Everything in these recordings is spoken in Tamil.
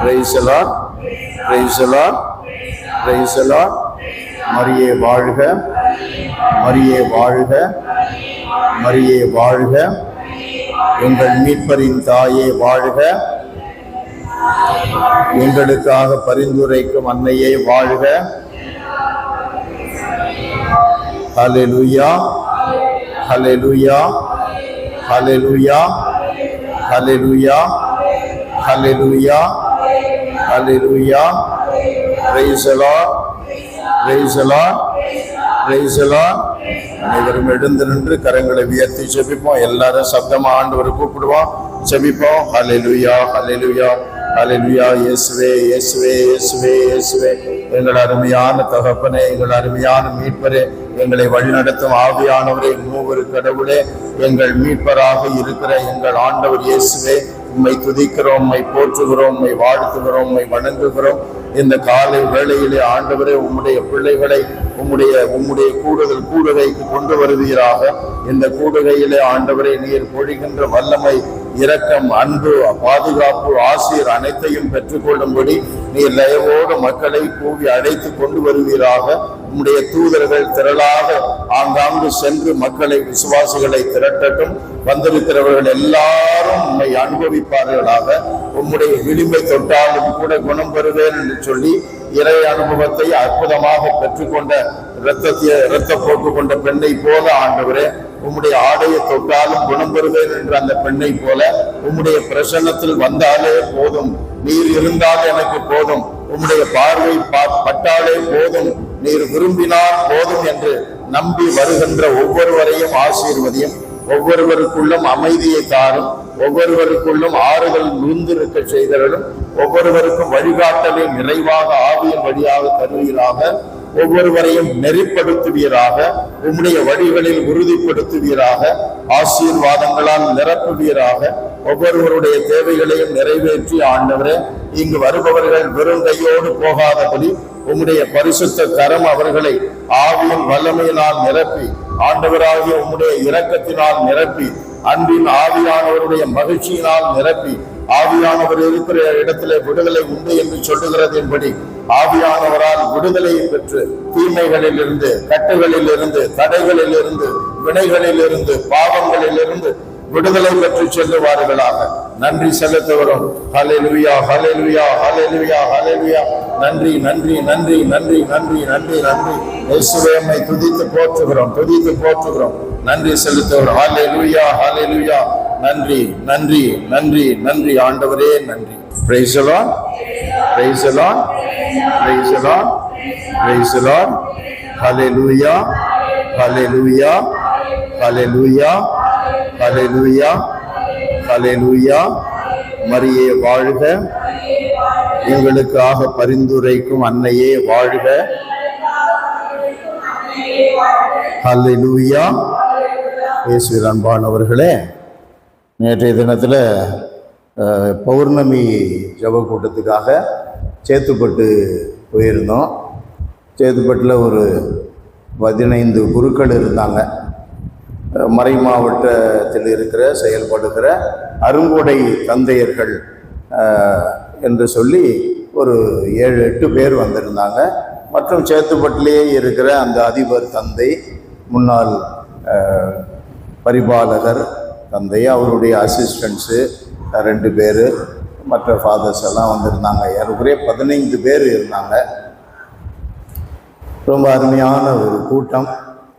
பிரைசலார் பிரைசலார் பிரைசலார் மரியே வாழ்க மரியே வாழ்க மரியே வாழ்க எங்கள் மீட்பரின் தாயே வாழ்க. எங்களுக்காக பரிந்துரைக்கும் அன்னையே வாழ்க. ஹalleluya ஹalleluya ஹalleluya ஹalleluya ஹalleluya ஹalleluya praise the lord. அனைவரும் எழுந்து நின்று கரங்களை உயர்த்தி செபிப்போம். எல்லாரும் சப்தமா ஆண்டவரை கூப்பிடுவோம். செபிப்போம். ஹalleluya ஹalleluya அலிலுயா இயேசுவே இயேசுவே இயேசுவே இயேசுவே. எங்கள் அருமையான தகப்பனே எங்கள் அருமையான மீட்பரே எங்களை வழிநடத்தும் ஆவியானவரே மூவரு கடவுளே எங்கள் மீட்பராக இருக்கிற எங்கள் ஆண்டவர் இயேசுவே. உம்மை துதிக்கிறோம் உம்மை போற்றுகிறோம் உம்மை வாழ்த்துகிறோம் உம்மை வணங்குகிறோம். இந்த காலை வேளையிலே ஆண்டவரே உம்முடைய பிள்ளைகளை உம்முடைய உம்முடைய கூடுதல் கூடுகைக்கு கொண்டு வருவீராக. இந்த கூடுகையிலே ஆண்டவரே நீர் பொழிகின்ற வல்லமை இரக்கம் அன்பு பாதுகாப்பு ஆசிரியர் அனைத்தையும் பெற்றுக்கொள்ளும்படி நீர் லயவோடு மக்களை கூவி அழைத்து கொண்டு வருவீராக. உம்முடைய தூதர்கள் திரளாக ஆங்காங்கு சென்று மக்களை விசுவாசிகளை திரட்டட்டும். வந்திருக்கிறவர்கள் எல்லாரும் உண்மை அனுபவிப்பார்களாக. உம்முடைய விளிம்பை தொட்டாலும் கூட குணம் பெறுவேன் என்று சொல்லி இறை அனுபவத்தை அற்புதமாக பெற்றுக்கொண்ட இரத்தத்தை இரத்த போக்கு கொண்ட பெண்ணை போல ஆண்டவரே உம்முடைய ஆடையை தொட்டாலும் குணம் பெறுவேன் என்ற அந்த பெண்ணை போல உம்முடைய பிரசன்னத்தில் வந்தாலே போதும். நீர் இருந்தால் எனக்கு போதும். உம்முடைய பார்வை பா- பட்டாலே போதும். நீர் விரும்பினால் போதும் என்று நம்பி வருகின்ற ஒவ்வொருவரையும் ஆசீர்வதியும் ஒவ்வொருவருக்குள்ளும் அமைதியை தாரும் ஒவ்வொருவருக்குள்ளும் ஆறுதல் மிகுந்திருக்க செய்தவர்களும் ஒவ்வொருவருக்கும் வழிகாட்டலை நிறைவாக ஆவியின் வழியாக தருவீராக ஒவ்வொருவரையும் நெறிப்படுத்துவீராக உம்முடைய வழிகளில் உறுதிப்படுத்துவீராக ஆசீர்வாதங்களால் நிரப்புவீராக ஒவ்வொருவருடைய தேவைகளையும் நிறைவேற்றி ஆண்டவரே இங்கு வருபவர்கள் வெறும் கையோடு போகாதபடி உம்முடைய பரிசுத்த கரம் அவர்களை ஆவியின் வல்லமையினால் நிரப்பி ஆண்டவராகிய உம்முடைய இரக்கத்தினால் நிரப்பி அன்பின் ஆவியானவருடைய மகிழ்ச்சியினால் நிரப்பி ஆவியானவர் இருக்கிற இடத்திலே விடுதலை உண்டு என்று சொல்லுகிறதின்படி ஆவியானவரால் விடுதலையை பெற்று தீமைகளில் இருந்து கட்டுகளில் இருந்து தடைகளில் இருந்து வினைகளில் இருந்து பாவங்களில் இருந்து விடுதலை பெற்று செல்லுவார்களாக. நன்றி செலுத்துகிறோம். ஹalleluya ஹalleluya ஹalleluya ஹalleluya நன்றி நன்றி நன்றி நன்றி நன்றி நன்றி நன்றி. இயேசுவேமை துதித்து போற்றுகிறோம் துதித்து போற்றுகிறோம். நன்றி செலுத்துகிறோம். ஹாலே ஹalleluya நன்றி நன்றி நன்றி நன்றி. ஆண்டவரே நன்றி. பிரைசலா பிரைசலான் பிரைசலான் பிரைசலான் ஹலே லூயா ஹலே லூயா ஹலே லூயா ஹலே லூயா ஹலே லூயா மரியே வாழ்க எங்களுக்காக பரிந்துரைக்கும் அன்னையே வாழ்க ஹலே லூயா இயேசுவின் அன்பானவர்களே நேற்றைய தினத்தில் பௌர்ணமி ஜப கூட்டத்துக்காக சேத்துப்பட்டு போயிருந்தோம். சேத்துப்பட்டில் ஒரு பதினைந்து குருக்கள் இருந்தாங்க. மறை மாவட்டத்தில் இருக்கிற செயல்படுகிற அருங்கொடை தந்தையர்கள் என்று சொல்லி ஒரு ஏழு எட்டு பேர் வந்திருந்தாங்க. மற்றும் சேத்துப்பட்டிலேயே இருக்கிற அந்த அதிபர் தந்தை முன்னாள் பரிபாலகர் தந்தை அவருடைய அசிஸ்டன்ஸு ரெண்டு பேர் மற்ற ஃபாதர்ஸ் எல்லாம் வந்திருந்தாங்க. ஏறக்குறைய பதினைந்து பேர் இருந்தாங்க. ரொம்ப அருமையான ஒரு கூட்டம்.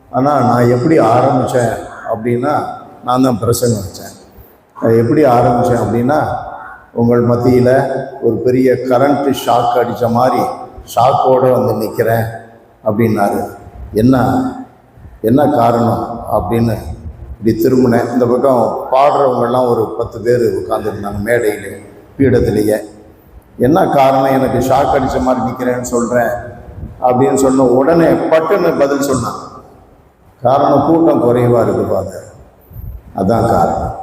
ஆனால் நான் எப்படி ஆரம்பித்தேன் அப்படின்னா நான் தான் பிரசங்கம் வச்சேன் நான் எப்படி ஆரம்பித்தேன் அப்படின்னா உங்கள் மத்தியில் ஒரு பெரிய கரண்ட்டு ஷாக் அடித்த மாதிரி ஷாக்கோடு வந்து நிற்கிறேன் அப்படின்னாரு. என்ன? என்ன காரணம் அப்படின்னு இப்படி திரும்பினேன் இந்த பக்கம் பாடுறவங்கெல்லாம் ஒரு பத்து பேர் உட்காந்துருந்தாங்க மேடையிலே பீடத்திலேயே. என்ன காரணம்? எனக்கு ஷாக் அடித்த மாதிரி நிற்கிறேன்னு சொல்கிறேன் அப்படின்னு சொன்ன உடனே பட்டுன்னு பதில் சொன்னான். காரணம் கூட்டம் குறைவாக இருக்குது ஃபாதர் அதான் காரணம்.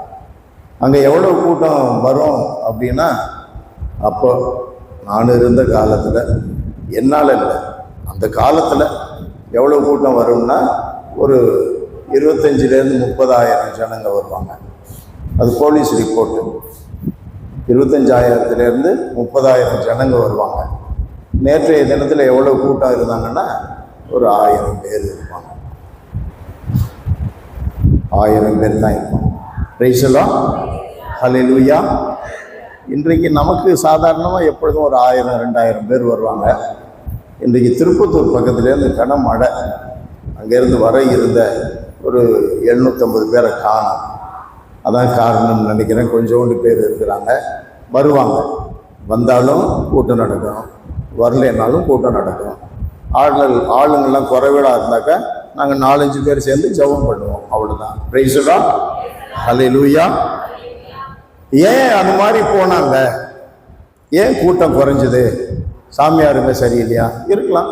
அங்கே எவ்வளோ கூட்டம் வரும் அப்படின்னா அப்போ நான் இருந்த காலத்தில் என்னால் இல்லை. அந்த காலத்தில் எவ்வளோ கூட்டம் வரும்னா ஒரு இருபத்தஞ்சிலேருந்து முப்பதாயிரம் ஜனங்க வருவாங்க. அது போலீஸ் ரிப்போர்ட்டு இருபத்தஞ்சாயிரத்துலேருந்து முப்பதாயிரம் ஜனங்க வருவாங்க. நேற்றைய தினத்தில் எவ்வளோ கூட்டம் இருந்தாங்கன்னா ஒரு ஆயிரம் பேர் இருப்பாங்க. ஆயிரம் பேர் தான் இருப்பாங்க. ரைசலா ஹலெலுயா இன்றைக்கு நமக்கு சாதாரணமாக எப்பொழுதும் ஒரு ஆயிரம் ரெண்டாயிரம் பேர் வருவாங்க. இன்றைக்கு திருப்பத்தூர் பக்கத்துலேருந்து கனமழை அங்கேருந்து வர இருந்த ஒரு எழுநூற்றம்பது பேரை காணும். அதான் காரணம்னு நினைக்கிறேன். கொஞ்சோண்டு பேர் இருக்கிறாங்க. வருவாங்க. வந்தாலும் கூட்டம் நடக்கும். வரலைன்னாலும் கூட்டம் நடக்கும். ஆளுங்கள் ஆளுங்கள்லாம் குறைவிடா இருந்தாக்கா நாங்கள் நாலஞ்சு பேர் சேர்ந்து ஜெபம் பண்ணுவோம். அவ்வளோதான் பிரைஸுடா ஹலே லூயா ஏன் அந்த மாதிரி போனாங்க? ஏன் கூட்டம் குறைஞ்சது? சாமியாருங்க சரியில்லையா? இருக்கலாம்.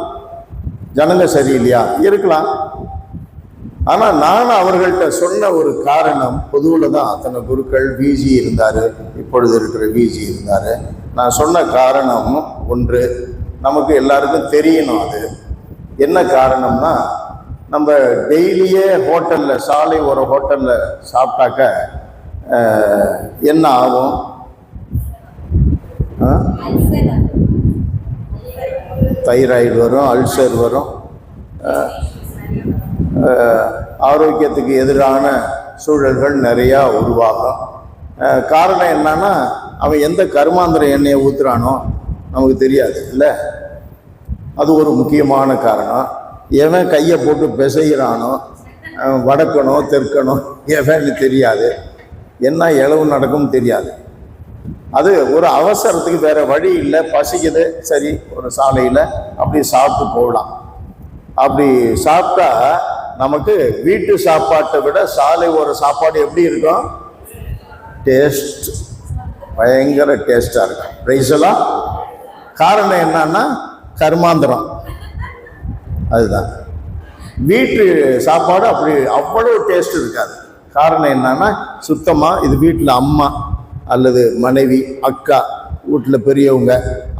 ஜனங்க சரியில்லையா? இருக்கலாம். ஆனால் நான் அவர்கள்ட்ட சொன்ன ஒரு காரணம் பொதுவில் தான் அத்தனை குருக்கள் விஜி இருந்தார் இப்பொழுது இருக்கிற விஜி இருந்தார். நான் சொன்ன காரணம் ஒன்று நமக்கு எல்லாருக்கும் தெரியணும் அது. என்ன காரணம்னா நம்ம டெய்லியே ஹோட்டலில் சாலை ஒரு ஹோட்டலில் சாப்பிட்டாக்க என்ன ஆகும்? தைராய்டு வரும் அல்சர் வரும். ஆரோக்கியத்துக்கு எதிரான சூழல்கள் நிறையா உருவாகும். காரணம் என்னன்னா அவன் எந்த கருமாந்திர எண்ணெயை ஊற்றுறானோ நமக்கு தெரியாது இல்லை? அது ஒரு முக்கியமான காரணம். எவன் கையை போட்டு பிசைகிறானோ வடக்கணும் தெற்கணும் தெற்கனோ எவன்னு தெரியாது. என்ன இளவு நடக்கும் தெரியாது. அது ஒரு அவசரத்துக்கு வேற வழி இல்லை பசிக்குது சரி ஒரு சாலையில் அப்படி சாப்பிட்டு போகலாம். அப்படி சாப்பிட்டா நமக்கு வீட்டு சாப்பாட்டை விட சாலை ஒரு சாப்பாடு எப்படி இருக்கும்? டேஸ்ட் பயங்கர டேஸ்டாக இருக்கும். ப்ரைஸெல்லாம் காரணம் என்னன்னா கர்மாந்திரம். அதுதான். வீட்டு சாப்பாடு அப்படி அவ்வளோ டேஸ்ட் இருக்காது. காரணம் என்னன்னா சுத்தமாக இது வீட்டில் அம்மா அல்லது மனைவி அக்கா வீட்டில் பெரியவங்க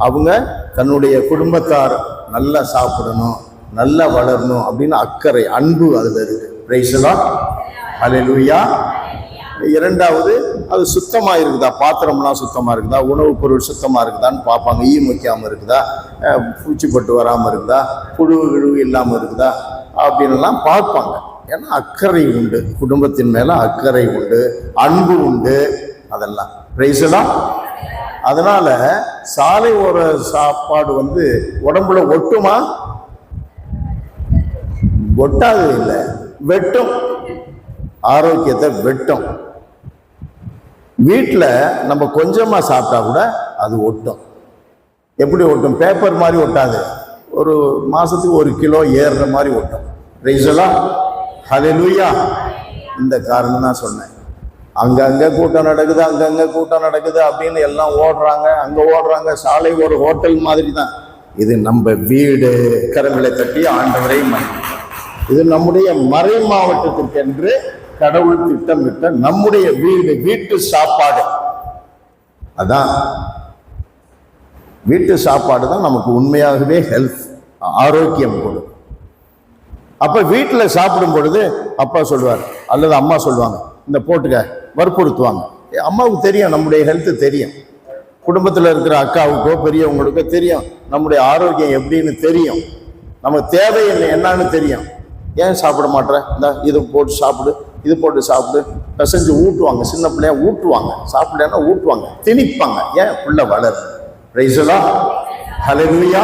அவங்க தன்னுடைய குடும்பத்தார் நல்லா சாப்பிடணும். நல்லா வளரணும் அப்படின்னு அக்கறை அன்பு அதில் இருக்குது ரைசலாம் ஹalleluya இரண்டாவது அது சுத்தமாக இருக்குதா? பாத்திரம்லாம் சுத்தமாக இருக்குதா? உணவுப் பொருள் சுத்தமாக இருக்குதான்னு பார்ப்பாங்க. ஈ முக்கியாமல் இருக்குதா? பூச்சிப்பட்டு வராமல் இருக்குதா? புழு கிழுவு இல்லாமல் இருக்குதா? அப்படின்லாம் பார்ப்பாங்க. ஏன்னா அக்கறை உண்டு. குடும்பத்தின் மேலே அக்கறை உண்டு. அன்பு உண்டு. அதெல்லாம். ரைசலாம் அதனால் சாலை ஓர சாப்பாடு வந்து உடம்புல ஒட்டுமா? ஒட்டாது இல்லை. வெட்டும். ஆரோக்கியத்தை வெட்டும். வீட்டில் நம்ம கொஞ்சமாக சாப்பிட்டா கூட அது ஒட்டும். எப்படி ஒட்டும்? பேப்பர் மாதிரி ஒட்டாது. ஒரு மாதத்துக்கு ஒரு கிலோ ஏறுற மாதிரி ஒட்டும். ரைசலா ஹalleluya இந்த காரணம் தான் சொன்னேன். அங்கங்கே கூட்டம் நடக்குது அங்கங்கே கூட்டம் நடக்குது அப்படின்னு எல்லாம் ஓடுறாங்க அங்கே ஓடுறாங்க. சாலை ஒரு ஹோட்டல் மாதிரி தான் இது நம்ம வீடு. கரங்களை தட்டி ஆண்டவரை மன்னிக்கிறோம். இது நம்முடைய மறை மாவட்டத்திற்கென்று கடவுள் திட்டமிட்ட நம்முடைய வீடு வீட்டு சாப்பாடு. அதான். வீட்டு சாப்பாடு தான் நமக்கு உண்மையாகவே ஹெல்த் ஆரோக்கியம் கொடுக்கும். அப்ப வீட்டில் சாப்பிடும் பொழுது அப்பா சொல்லுவார் அல்லது அம்மா சொல்லுவாங்க இந்த போட்டுக்க வற்புறுத்துவாங்க. அம்மாவுக்கு தெரியும் நம்முடைய ஹெல்த் தெரியும். குடும்பத்தில் இருக்கிற அக்காவுக்கோ பெரியவங்களுக்கோ தெரியும் நம்முடைய ஆரோக்கியம் எப்படின்னு தெரியும். நமக்கு தேவை என்ன என்னன்னு தெரியும். ஏன் சாப்பிட மாட்டேற? இந்த இது போட்டு சாப்பிடு இது போட்டு சாப்பிடு. பிசைஞ்சு ஊட்டுவாங்க சின்ன பிள்ளைய ஊட்டுவாங்க. சாப்பிடலன்னா ஊட்டுவாங்க திணிப்பாங்க. ஏன் புள்ள வளர்? ரைசலா ஹலவியா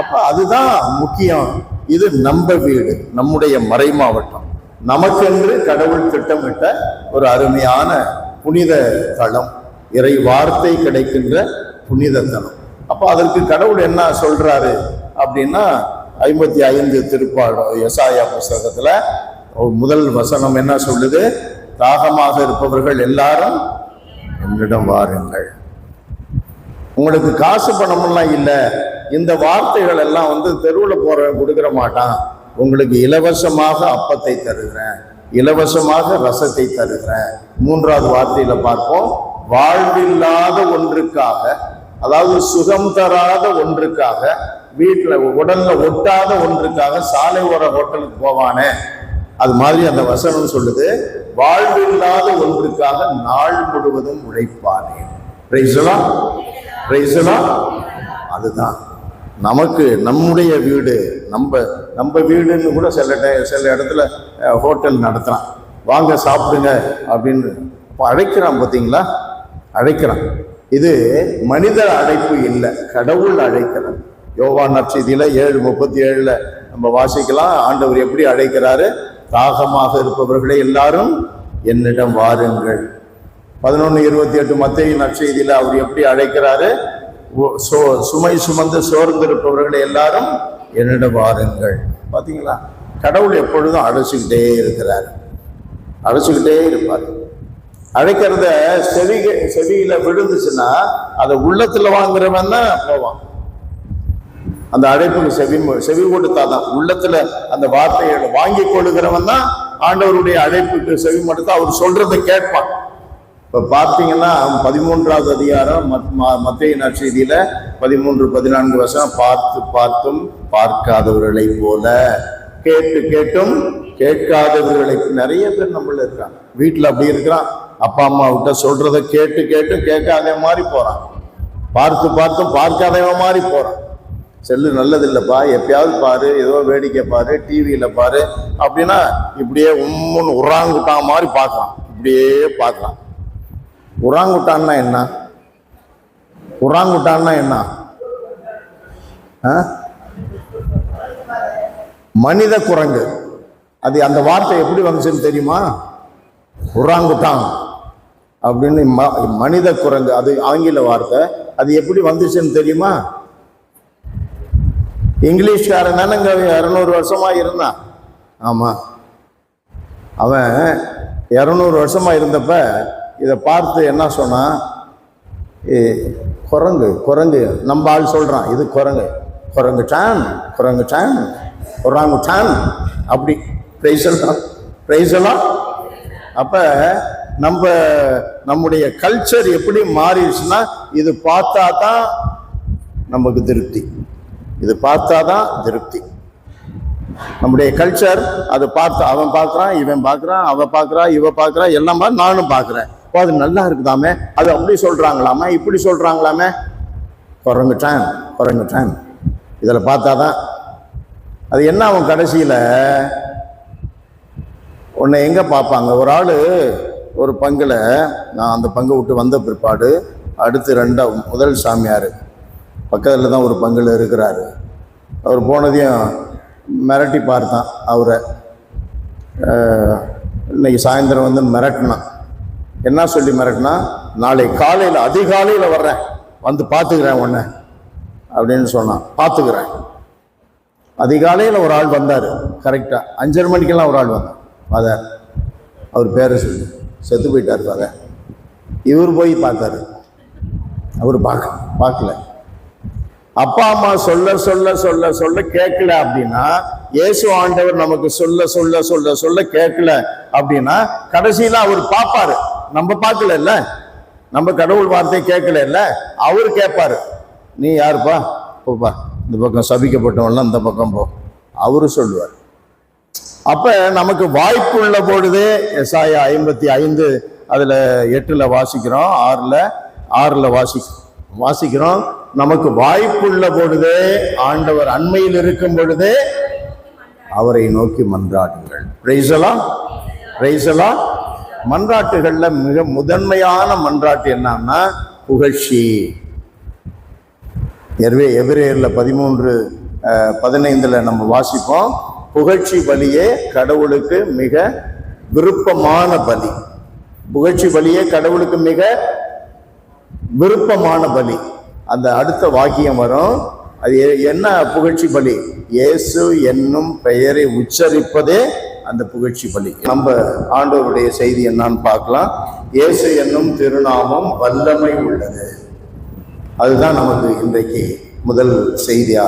அப்போ அதுதான் முக்கியம். இது நம்ம வீடு நம்முடைய மறை மாவட்டம். நமக்கென்று கடவுள் திட்டமிட்ட ஒரு அருமையான புனித தளம் இறை வார்த்தை கிடைக்கின்ற புனித தளம் அப்போ அதற்கு கடவுள் என்ன சொல்றாரு அப்படின்னா ஐம்பத்தி ஐந்து திருப்பாடம் எசாயா புஸ்தகத்தில் முதல் வசனம் என்ன சொல்லுது? தாகமாக இருப்பவர்கள் எல்லாரும் என்னிடம் வாருங்கள். உங்களுக்கு காசு பணமெல்லாம் இல்லை. இந்த வார்த்தைகள் எல்லாம் வந்து தெருவில் போறவன் கொடுக்குற மாட்டான். உங்களுக்கு இலவசமாக அப்பத்தை தருகிறேன். இலவசமாக ரசத்தை தருகிறேன். மூன்றாவது வார்த்தையில் பார்ப்போம். வாழ்வில்லாத ஒன்றுக்காக அதாவது சுகம் தராத ஒன்றுக்காக வீட்டில் உடல்ல ஒட்டாத ஒன்றுக்காக சாலை ஓர ஹோட்டலுக்கு போவானே. அது மாதிரி அந்த வசனம் சொல்லுது வாழ்வு இல்லாத ஒன்றுக்காக நாள் முழுவதும் உழைப்பானே. பிரைசலா பிரைசலா அதுதான். நமக்கு நம்முடைய வீடு நம்ம நம்ம வீடுன்னு கூட சில டை- சில இடத்துல ஹோட்டல் நடத்துகிறான் வாங்க சாப்பிடுங்க அப்படின்னு இப்போ அழைக்கிறான் பார்த்தீங்களா? அழைக்கிறான். இது மனித அழைப்பு இல்லை கடவுள் அழைக்கிறான் யோவான் நற்செய்தியில் ஏழு முப்பத்தி ஏழில் நம்ம வாசிக்கலாம். ஆண்டவர் எப்படி அழைக்கிறாரு? தாகமாக இருப்பவர்களே எல்லாரும் என்னிடம் வாருங்கள். பதினொன்று இருபத்தி எட்டு மத்திய நற்செய்தியில் அவர் எப்படி அழைக்கிறாரு? ஓ- சோ சுமை சுமந்து சோர்ந்து இருப்பவர்களே எல்லாரும் என்னிடம் வாருங்கள். பார்த்தீங்களா கடவுள் எப்பொழுதும் அழைச்சிக்கிட்டே இருக்கிறார். அழைச்சிக்கிட்டே இருப்பார். அழைக்கிறத செவி செவியில் விழுந்துச்சுன்னா அதை உள்ளத்தில் வாங்குறவன் தான் போவான். அந்த அழைப்புக்கு செவி செவி கொடுத்தாதான். உள்ளத்துல அந்த வார்த்தையை வாங்கி கொள்ளுகிறவன் தான் ஆண்டவருடைய அழைப்புக்கு செவி மடுத்து அவர் சொல்றதை கேட்பான். இப்போ பார்த்தீங்கன்னா பதிமூன்றாவது அதிகாரம் மத்- ம- மத்தேயு நற்செய்தியில பதிமூன்று பதினான்கு வருஷம் பார்த்து பார்த்தும் பார்க்காதவர்களை போல. கேட்டு கேட்டும் கேட்காதவர்களை நிறைய பேர் நம்மள இருக்கிறான் வீட்டில் அப்படி இருக்கிறான். அப்பா அம்மா விட்ட சொல்றதை கேட்டு கேட்டு கேட்காத மாதிரி போறான். பார்த்து பார்த்தும் பார்க்காதவன் மாதிரி போறான். செல்லு நல்லது இல்லைப்பா எப்பயாவது பாரு ஏதோ வேடிக்கை பாரு டிவியில பாரு. அப்படின்னா இப்படியே உம்முன்னு உறாங்குட்டான் மாதிரி பார்க்கலாம். இப்படியே பார்க்கலாம். உறாங்குட்டான்னா என்ன? உறாங்குட்டான்னா என்ன? மனித குரங்கு. அது அந்த வார்த்தை எப்படி வந்துச்சுன்னு தெரியுமா? உறாங்குட்டான் அப்படின்னு ம- மனித குரங்கு அது ஆங்கில வார்த்தை. அது எப்படி வந்துச்சுன்னு தெரியுமா? இங்கிலீஷ்காரன் தானே இங்கே இரநூறு வருஷமாக இருந்தான். ஆமாம் அவன் இரநூறு வருஷமாக இருந்தப்ப இதை பார்த்து என்ன சொன்னான்? ஏ, குரங்கு குரங்கு. நம்ம ஆள் சொல்கிறான் இது குரங்கு. குரங்கு டான் குரங்கு டான் குரங்கு டான். அப்படி. பிரைசலாம் பிரைசலாம் அப்போ நம்ம நம்முடைய கல்ச்சர் எப்படி மாறிடுச்சுன்னா இது பார்த்தா தான் நமக்கு திருப்தி. இது பார்த்தா தான் திருப்தி. நம்முடைய கல்ச்சர் அது பார்த்து அவன் பார்க்குறான் இவன் பார்க்குறான் அவன் பார்க்குறா இவ பார்க்குறா எல்லாம் பார்த்து நானும் பார்க்குறேன். இப்போ அது நல்லா இருக்குதாமே? அது அப்படி சொல்கிறாங்களாமே இப்படி சொல்கிறாங்களாமே குரங்குட்டான் குரங்குட்டான். இதில் பார்த்தா தான் அது என்ன அவன் கடைசியில்? உன்னை எங்கே பார்ப்பாங்க? ஒரு ஆள் ஒரு பங்கில் நான் அந்த பங்கை விட்டு வந்த பிற்பாடு அடுத்து ரெண்டாவது முதல் சாமியார். பக்கத்தில் தான் ஒரு பங்கில் இருக்கிறாரு. அவர் போனதையும் மிரட்டி பார்த்தான் அவரை. இன்றைக்கி இன்னைக்கு சாயந்தரம் வந்து மிரட்டினான். என்ன சொல்லி மிரட்டினா நாளை காலையில் அதிகாலையில் வர்றேன். வந்து பார்த்துக்கிறேன் உன்னை. அப்படின்னு சொன்னான். பார்த்துக்கிறேன். அதிகாலையில் ஒரு ஆள் வந்தார். கரெக்டாக அஞ்சரை மணிக்கெல்லாம் ஒரு ஆள் வந்தார். ஃபாதர் அவர் பேரை சொல்லி செத்து போயிட்டார் ஃபாதர். இவர் போய் பார்த்தாரு. அவர் பார்க்க பார்க்கல. அப்பா அம்மா சொல்ல சொல்ல சொல்ல சொல்ல கேட்கல அப்படின்னா இயேசு ஆண்டவர் நமக்கு சொல்ல சொல்ல சொல்ல சொல்ல கேட்கல அப்படின்னா கடைசியில அவர் பார்ப்பாரு. நம்ம பார்க்கல இல்ல? நம்ம கடவுள் வார்த்தையை கேட்கல இல்ல? அவர் கேட்பாரு நீ யாருப்பா? போப்பா இந்த பக்கம் சபிக்கப்பட்டவன்லாம் இந்த பக்கம் போ. அவரு சொல்லுவார். அப்ப நமக்கு வாய்ப்பு உள்ள பொழுதே எஸ்ஆயா ஐம்பத்தி ஐந்து அதுல எட்டுல வாசிக்கிறோம் ஆறுல ஆறுல வாசி வாசிக்கிறோம். நமக்கு வாய்ப்புள்ள பொழுதே ஆண்டவர் அண்மையில் இருக்கும் பொழுதே அவரை நோக்கி மன்றாடுங்கள். பிரைசலா பிரைசலா மன்றாட்டுகள்ல மிக முதன்மையான மன்றாட்டு என்னன்னா புகழ்ச்சி. எனவே எபிரேயர்ல பதிமூன்று பதினைந்தில் பதினைந்துல நம்ம வாசிப்போம். புகழ்ச்சி பலியே கடவுளுக்கு மிக விருப்பமான பலி. புகழ்ச்சி பலியே கடவுளுக்கு மிக விருப்பமான பலி. அந்த அடுத்த வாக்கியம் வரும். அது என்ன புகழ்ச்சி பலி? இயேசு என்னும் பெயரை உச்சரிப்பதே அந்த புகழ்ச்சி பலி. நம்ம ஆண்டவருடைய செய்தி என்னான்னு பார்க்கலாம். இயேசு என்னும் திருநாமம் வல்லமை உள்ளது. அதுதான் நமக்கு இன்றைக்கு முதல் செய்தியா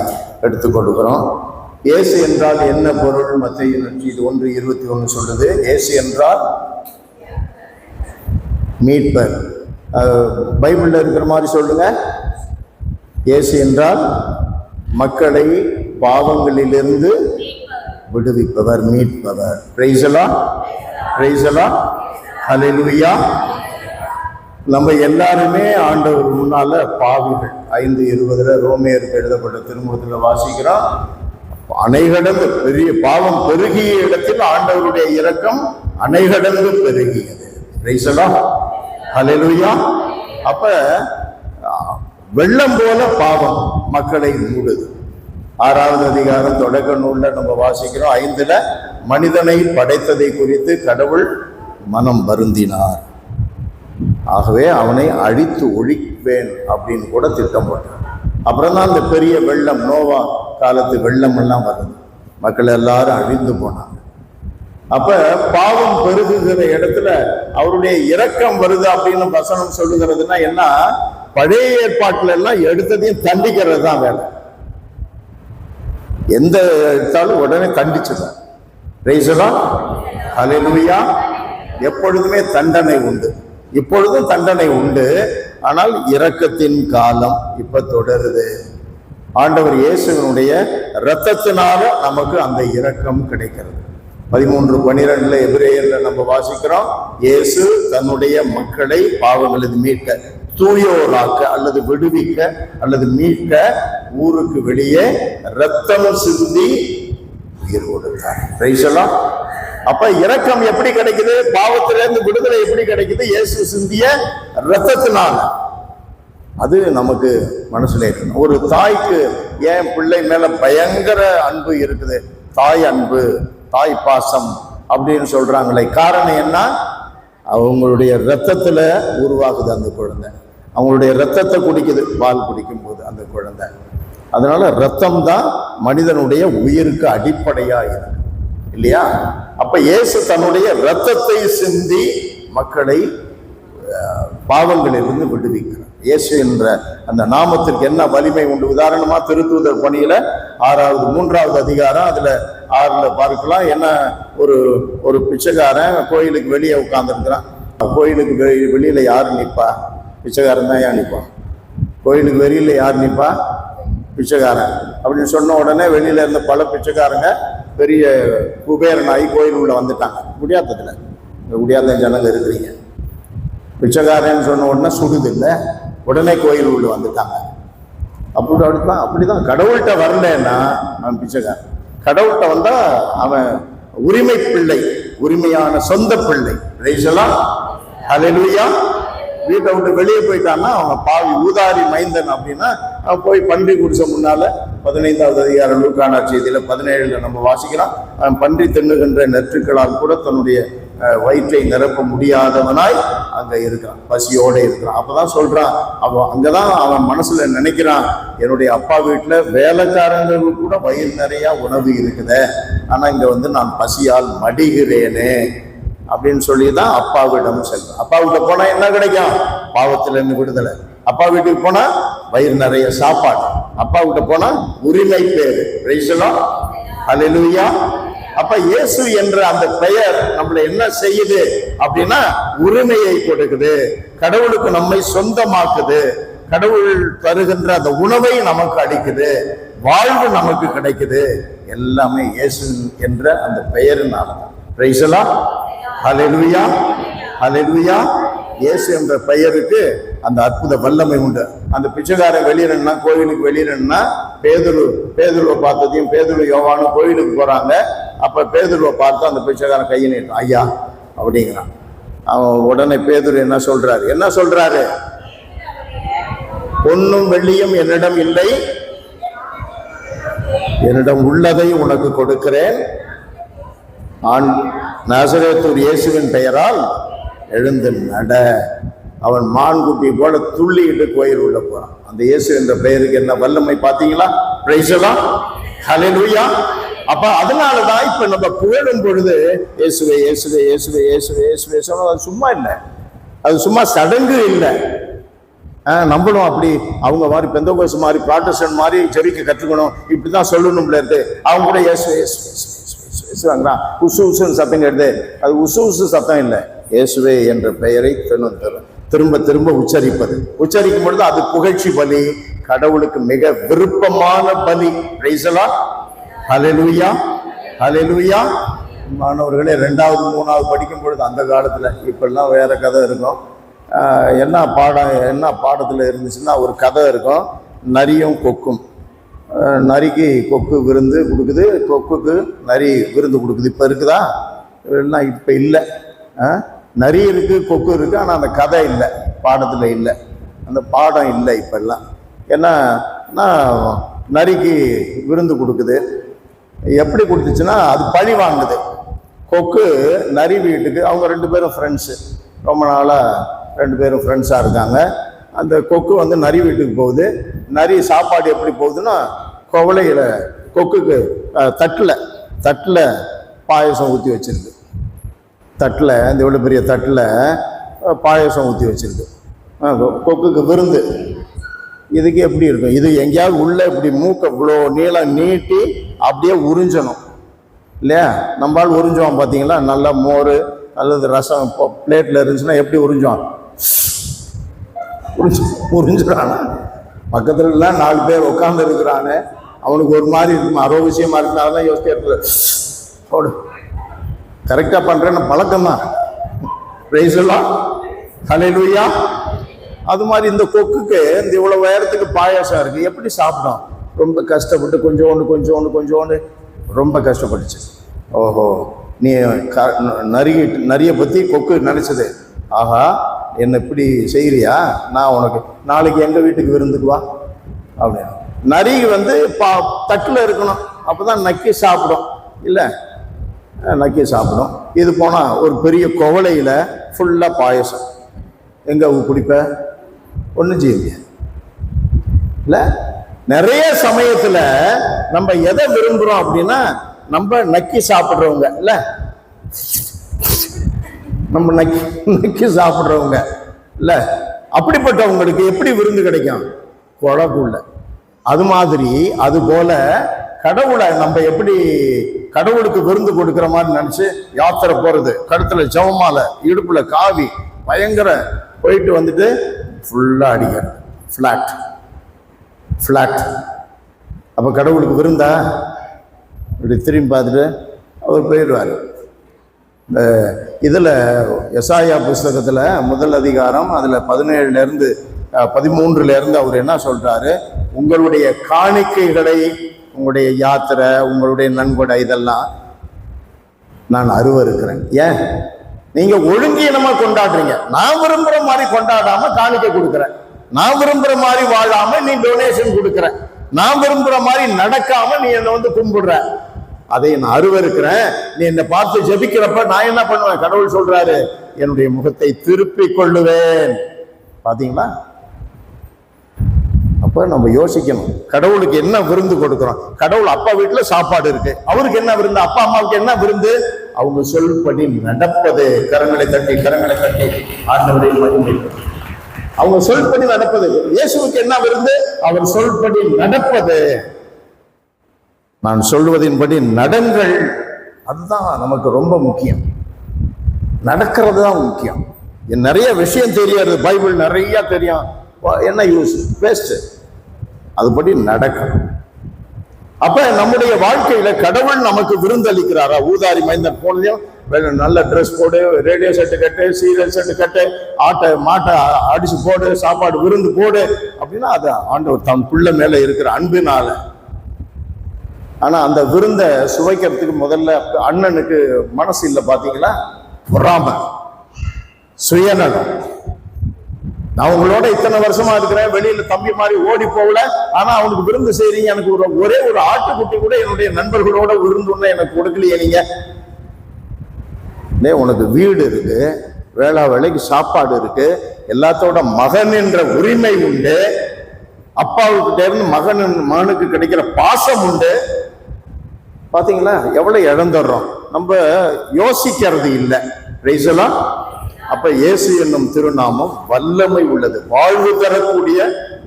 எடுத்துக்கொடுக்கிறோம் இயேசு என்றால் என்ன பொருள்? மத்திய இது ஒன்று இருபத்தி ஒன்று சொல்லுது. இயேசு என்றால் மீட்பர். பைபிளில் இருக்கிற மாதிரி சொல்லுங்க. இயேசு என்றால் மக்களை பாவங்களிலிருந்து விடுவிப்பவர் மீட்பவர். பிரைசலா பிரைசலா அலையா நம்ம எல்லாருமே ஆண்டவர் முன்னால பாவிகள். ஐந்து இருபதுல ரோமியருக்கு எழுதப்பட்ட திருமுகத்துல வாசிக்கிறோம். அணைகடந்து பெரிய பாவம் பெருகிய இடத்தில் ஆண்டவருடைய இரக்கம் அணைகடந்து பெருகியது. பிரைசலா அலையா அப்போ வெள்ளம் போல பாவம் மக்களை மூடுது. ஆறாவது அதிகாரம் தொடக்க நூலில் நம்ம வாசிக்கிறோம். ஐந்துல மனிதனை படைத்ததை குறித்து கடவுள் மனம் வருந்தினார். ஆகவே அவனை அழித்து ஒழிப்பேன் அப்படின்னு கூட திட்டம் போட்டான் அப்புறம் தான் அந்த பெரிய வெள்ளம் நோவா காலத்து வெள்ளம் எல்லாம் வருது. மக்கள் எல்லாரும் அழிந்து போனாங்க. அப்ப பாவம் பெருகுகிற இடத்துல அவருடைய இரக்கம் வருது அப்படின்னு வசனம் சொல்லுகிறதுனா என்ன? பழைய ஏற்பாட்டில் எல்லாம் எடுத்ததையும் தண்டிக்கிறது தான் வேலை. எந்த எடுத்தாலும் உடனே தண்டிச்சிடும். ரைசலா ஹalleluya எப்பொழுதுமே தண்டனை உண்டு. இப்பொழுதும் தண்டனை உண்டு. ஆனால் இரக்கத்தின் காலம் இப்ப தொடருது. ஆண்டவர் இயேசுவினுடைய இரத்தத்தினால நமக்கு அந்த இரக்கம் கிடைக்கிறது. பதிமூன்று பனிரெண்டுல எபிரேயர்ல நம்ம வாசிக்கிறோம். இயேசு தன்னுடைய மக்களை பாவங்களது மீட்க தூயோராக்க அல்லது விடுவிக்க அல்லது மீட்க ஊருக்கு வெளியே ரத்தம் சிந்தி உயிர் கொடுத்தார் அப்ப இரக்கம் எப்படி கிடைக்குது? பாவத்திலிருந்து விடுதலை எப்படி கிடைக்குது? இயேசு சிந்திய ரத்தத்தினால அது நமக்கு மனசுல இருக்கணும். ஒரு தாய்க்கு ஏன் பிள்ளை மேல பயங்கர அன்பு இருக்குது? தாய் அன்பு தாய் பாசம் அப்படின்னு சொல்றாங்களே. காரணம் என்ன? அவங்களுடைய ரத்தத்துல உருவாகுது அந்த குழந்தை. அவங்களுடைய ரத்தத்தை குடிக்குது பால் குடிக்கும் போது அந்த குழந்தை. அதனால ரத்தம் தான் மனிதனுடைய உயிருக்கு அடிப்படையா இருக்கு. இல்லையா? அப்ப இயேசு தன்னுடைய ரத்தத்தை சிந்தி மக்களை பாவங்களிலிருந்து விடுவிக்கிறார். இயேசு என்ற அந்த நாமத்திற்கு என்ன வலிமை உண்டு? உதாரணமா திருத்தூதர் பணியில ஆறாவது மூன்றாவது அதிகாரம் அதுல ஆறுல பார்க்கலாம். என்ன ஒரு ஒரு பிச்சைக்காரன் கோயிலுக்கு வெளியே உட்கார்ந்துருக்கிறான். கோயிலுக்கு வெளி- வெளியில யார் நிற்பா பிச்சைக்காரன் தான் ஏன் நிற்பான்? கோயிலுக்கு வெளியில் யார் நிற்பா? பிச்சைக்காரன். அப்படின்னு சொன்ன உடனே வெளியில் இருந்த பல பிச்சைக்காரங்க பெரிய குபேரனாகி கோயில் உள்ள வந்துட்டாங்க. குடியாத்தத்துல. முடியாத ஜனங்க இருக்கிறீங்க. பிச்சைக்காரன் சொன்ன உடனே சுடுது இல்லை உடனே கோயில் உள்ள வந்துட்டாங்க. அப்படி அப்படிதான் அப்படிதான். கடவுள்கிட்ட வரலன்னா அவன் பிச்சைக்காரன். கடவுள்கிட்ட வந்தால் அவன் உரிமை பிள்ளை உரிமையான சொந்த பிள்ளை. ரைசலாம் ஹalleluya வீட்டை விட்டு வெளியே போயிட்டான்னா அவன் பாவி ஊதாரி மைந்தன் அப்படின்னா போய் பன்றி குடிச்ச முன்னால பதினைந்தாவது அதிகாரம் லூக்கானா செய்தியில பதினேழுல நம்ம வாசிக்கிறோம் அவன் பன்றி தின்னுகின்ற நெற்றுக்களால் கூட தன்னுடைய வயிற்றை நிரப்ப முடியாதவனாய் அங்க இருக்கிறான். பசியோட இருக்கிறான். அப்பதான் சொல்றான் அவன் அங்கதான் அவன் மனசுல நினைக்கிறான் என்னுடைய அப்பா வீட்டுல வேலைக்காரங்களுக்கு கூட வயிறு நிறைய உணவு இருக்குதே. ஆனா இங்க வந்து நான் பசியால் மடிகிறேனே. அப்படின்னு சொல்லி தான் அப்பாவிடம் செல்வம் அப்பா வீட்டில் போனா என்ன கிடைக்கும்? பாவத்திலிருந்து விடுதலை. அப்பா வீட்டுக்கு போனா வயிறு நிறைய சாப்பாடு. அப்பா வீட்டு போனா உரிமை பேரு. ரைசலா ஹalleluya அப்ப இயேசு என்ற அந்த பெயர் நம்மளை என்ன செய்யுது அப்படின்னா உரிமையை கொடுக்குது. கடவுளுக்கு நம்மை சொந்தமாக்குது. கடவுள் தருகின்ற அந்த உணவை நமக்கு அடிக்குது வாழ்வு நமக்கு கிடைக்குது. எல்லாமே இயேசு என்ற அந்த பெயரினால தான் ரைசலா ஹலெலுயா ஹலெலுயா இயேசு என்ற பெயருக்கு அந்த அற்புத வல்லமை உண்டு. அந்த பிச்சைக்காரன் வெளியிடணும்னா கோயிலுக்கு வெளியிடணும்னா பேதுரு பேதுருவை பார்த்ததையும் பேதுரு யோவானும் கோயிலுக்கு போகிறாங்க அப்போ பேதுருவை பார்த்து அந்த பிச்சைக்காரன் கையை நீட்டான் ஐயா அப்படிங்கிறான். அவன் உடனே பேதுரு என்ன சொல்றாரு? என்ன சொல்றாரு? பொன்னும் வெள்ளியும் என்னிடம் இல்லை. என்னிடம் உள்ளதை உனக்கு கொடுக்கிறேன். ஆண் நாசரேத்தூர் இயேசுவின் பெயரால் எழுந்து நட. அவன் மான் குட்டி போல துள்ளிட்டு கோயில் உள்ள போறான். அந்த இயேசு என்ற பெயருக்கு என்ன வல்லமை பாத்தீங்களா பிரைசலாம் ஹalleluya அப்ப அதனாலதான் இப்ப நம்ம புகழும் பொழுது இயேசுவே இயேசுவே இயேசுவே இயேசுவே இயேசுவே சொன்னா அது சும்மா இல்லை. அது சும்மா சடங்கு இல்லை. ஆஹ் நம்மளும் அப்படி அவங்க மாதிரி பெந்தகோசு மாதிரி ப்ராட்டஸ்டன் மாதிரி ஜெபிக்க கற்றுக்கணும் இப்படிதான் சொல்லணும் இருந்து அவங்க கூட இயேசு இயேசு இயேசு இயேசு உசு உசுன்னு சத்தம் கேட்டு அது உசு உசு சத்தம் இல்லை. இயேசுவே என்ற பெயரை திரும்ப திரும்ப திரும்ப உச்சரிப்பது. உச்சரிக்கும் பொழுது அது புகழ்ச்சி பலி கடவுளுக்கு மிக விருப்பமான பலி. ரைசலா ஹலெலுயா ஹலெலுயா மாணவர்களே ரெண்டாவது மூணாவது படிக்கும் பொழுது அந்த காலத்தில் இப்பெல்லாம் வேற கதை இருக்கும். என்ன பாடம் என்ன பாடத்தில் இருந்துச்சுன்னா ஒரு கதை இருக்கும். நரியும் கொக்கும். நரிக்கு கொக்கு விருந்து கொடுக்குது. கொக்குக்கு நரி விருந்து கொடுக்குது. இப்போ இருக்குதா? இல்லைன்னா இப்போ இல்லை. நரி இருக்குது கொக்கு இருக்குது ஆனால் அந்த கதை இல்லை. பாடத்தில் இல்லை. அந்த பாடம் இல்லை இப்போல்லாம். ஏன்னா நரிக்கு விருந்து கொடுக்குது. எப்படி கொடுத்துச்சுன்னா அது பழி வாங்குது. கொக்கு நரி வீட்டுக்கு அவங்க ரெண்டு பேரும் ஃப்ரெண்ட்ஸு ரொம்ப நாளாக ரெண்டு பேரும் ஃப்ரெண்ட்ஸாக இருக்காங்க. அந்த கொக்கு வந்து நரி வீட்டுக்கு போகுது. நரி சாப்பாடு எப்படி போகுதுன்னா குவளையில் கொக்குக்கு தட்டில் தட்டில் பாயசம் ஊற்றி வச்சிருக்கு தட்டில் இந்த இவ்வளோ பெரிய தட்டில் பாயசம் ஊற்றி வச்சிருக்கு கொக்குக்கு விருந்து. இதுக்கு எப்படி இருக்கும்? இது எங்கேயாவது உள்ளே இப்படி மூக்கை இவ்வளோ நீளம் நீட்டி அப்படியே உறிஞ்சணும். இல்லையா? நம்மால் உறிஞ்சுவான் பார்த்தீங்களா நல்லா மோர் அல்லது ரசம் இப்போ பிளேட்டில் இருந்துச்சுன்னா எப்படி உறிஞ்சுவான் உறிஞ்சு உறிஞ்சுறானா பக்கத்துலலாம் நாலு பேர் உட்கார்ந்து இருக்கிறானே அவனுக்கு ஒரு மாதிரி இருக்குமா அரோ விஷயமா இருக்கனால தான் யோசிச்சு இருக்கிற போடு கரெக்டாக பண்ணுறேன்னு பழக்கம் தான் ரைஸ் எல்லாம் அது மாதிரி இந்த கொக்குக்கு இந்த இவ்வளோ உயரத்துக்கு பாயாசம் இருக்குது எப்படி சாப்பிடும் ரொம்ப கஷ்டப்பட்டு கொஞ்சோண்டு கொஞ்சோண்டு கொஞ்சோண்டு ரொம்ப கஷ்டப்பட்டுச்சு. ஓஹோ. நீ க- நரி நரிய பற்றி கொக்கு நினச்சது. ஆஹா. என்ன இப்படி செய்கிறியா நான் உனக்கு நாளைக்கு எங்கள் வீட்டுக்கு விருந்துக்கு வா அப்படின்னு. நரி வந்து பா தட்டில் இருக்கணும். அப்போ தான் நக்கி சாப்பிடும். இல்லை? நக்கி சாப்பிடும். இது போனால் ஒரு பெரிய குவளையில் ஃபுல்லாக பாயசம். எங்கே குடிப்ப ஒன்றும் செய்ய முடியாது. இல்லை? நிறைய சமயத்தில் நம்ம எதை விரும்புகிறோம் அப்படின்னா நம்ம நக்கி சாப்பிட்றவங்க. இல்லை? நம்ம நக்கி நக்கி சாப்பிட்றவங்க. இல்லை அப்படிப்பட்டவங்களுக்கு எப்படி விருந்து கிடைக்கும்? குழக்குள்ள அது மாதிரி அது போல கடவுளை நம்ம எப்படி கடவுளுக்கு விருந்து கொடுக்குற மாதிரி நினச்சி யாத்திரை போகிறது கழுத்தில் ஜவமால இடுப்பில் காவி பயங்கர போயிட்டு வந்துட்டு ஃபுல்லாக அடிக்கிறது. ஃப்ளாட் ஃப்ளாட் அப்போ கடவுளுக்கு விருந்தா? இப்படி திரும்பி பார்த்துட்டு அவர் போயிடுவார். இந்த இதில் எசாயா புஸ்தகத்தில் முதல் அதிகாரம் அதில் பதினேழுலேருந்து பதிமூன்றுலேருந்து அவர் என்ன சொல்கிறாரு உங்களுடைய காணிக்கைகளை உங்களுடைய யாத்திரை உங்களுடைய நன்கொடை இதெல்லாம் நான் அருவருக்கிறேன். ஏன்? நீங்கள் ஒழுங்கீனமாக கொண்டாடுறீங்க. நான் விரும்புகிற மாதிரி கொண்டாடாமல் காணிக்கை கொடுக்குறேன். நான் விரும்புகிற மாதிரி வாழாமல் நீ டொனேஷன் கொடுக்குற நான் விரும்புகிற மாதிரி நடக்காமல் நீ என்னை வந்து கும்பிடுற. அதை நான் அருவருக்கிறேன் நீ என்னை பார்த்து ஜபிக்கிறப்ப நான் என்ன பண்ணுவேன்? கடவுள் சொல்றாரு என்னுடைய முகத்தை திருப்பிக் கொள்ளுவேன். பாத்தீங்களா? அப்ப நம்ம யோசிக்கணும் கடவுளுக்கு என்ன விருந்து கொடுக்கிறோம்? கடவுள் அப்பா வீட்டுல சாப்பாடு இருக்கு. அவருக்கு என்ன விருந்து? அப்பா அம்மாவுக்கு என்ன விருந்து? அவங்க சொல்படி நடப்பது. கரங்களை தட்டி கரங்களை தட்டி ஆண்டவரை மகிமை. அவங்க சொல்படி நடப்பது. இயேசுவுக்கு என்ன விருந்து? அவர் சொல்படி நடப்பது. நான் சொல்வதின்படி நடங்கள் அதுதான் நமக்கு ரொம்ப முக்கியம். நடக்கிறது தான் முக்கியம். நிறைய விஷயம் தெரியாது. பைபிள் நிறைய தெரியும். என்ன யூஸ் வேஸ்ட் அதுபடி நடக்கணும். அப்ப நம்முடைய வாழ்க்கையில கடவுள் நமக்கு விருந்தளிக்கிறாரா ஊதாரி மைந்தன் போனதையும் நல்ல ட்ரெஸ் போடு ரேடியோ செட்டு கட்டு சீரியல் செட்டு கட்டு ஆட்டை மாட்டை அடிச்சு போடு சாப்பாடு விருந்து போடு அப்படின்னா அது ஆண்டவர் தன் பிள்ளை மேல இருக்கிற அன்பினால ஆனால் அந்த விருந்தை சுவைக்கிறதுக்கு முதல்ல அண்ணனுக்கு மனசு இல்லை பார்த்தீங்களா பொறாம. சுயநலம். நான் உங்களோட இத்தனை வருஷமா இருக்கிறேன் வெளியில தம்பி மாதிரி ஓடி போகல ஆனா அவனுக்கு விருந்து செய்றீங்க எனக்கு ஒரு ஒரே ஒரு ஆட்டுக்குட்டி கூட என்னுடைய நண்பர்களோட விருந்துன்னு எனக்கு கொடுக்கலையே நீங்க. உனக்கு வீடு இருக்கு வேளா வேலைக்கு சாப்பாடு இருக்கு எல்லாத்தோட மகன் என்ற உரிமை உண்டு அப்பாவுக்கிட்ட இருந்து மகன் மகனுக்கு கிடைக்கிற பாசம் உண்டு பார்த்தீங்களா எவ்வளோ இழந்துடுறோம். நம்ம யோசிக்கிறது இல்லை. ரைசலாம் அப்ப இயேசு என்னும் திருநாமம் வல்லமை உள்ளது. வாழ்வு தரக்கூடிய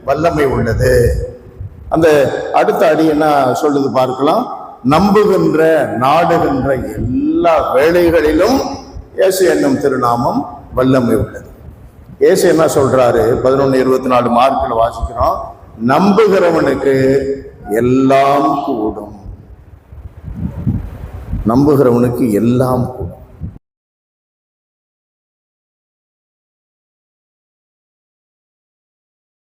வல்லமை உள்ளது. அந்த அடுத்த அடி என்ன சொல்லுது பார்க்கலாம். நம்புகின்ற நாடுகின்ற எல்லா வேலைகளிலும் இயேசு என்னும் திருநாமம் வல்லமை உள்ளது. இயேசு என்ன சொல்றாரு? பதினொன்று இருபத்தி நாலு மார்க்கில் வாசிக்கிறோம். நம்புகிறவனுக்கு எல்லாம் கூடும். நம்புகிறவனுக்கு எல்லாம் கூடும்.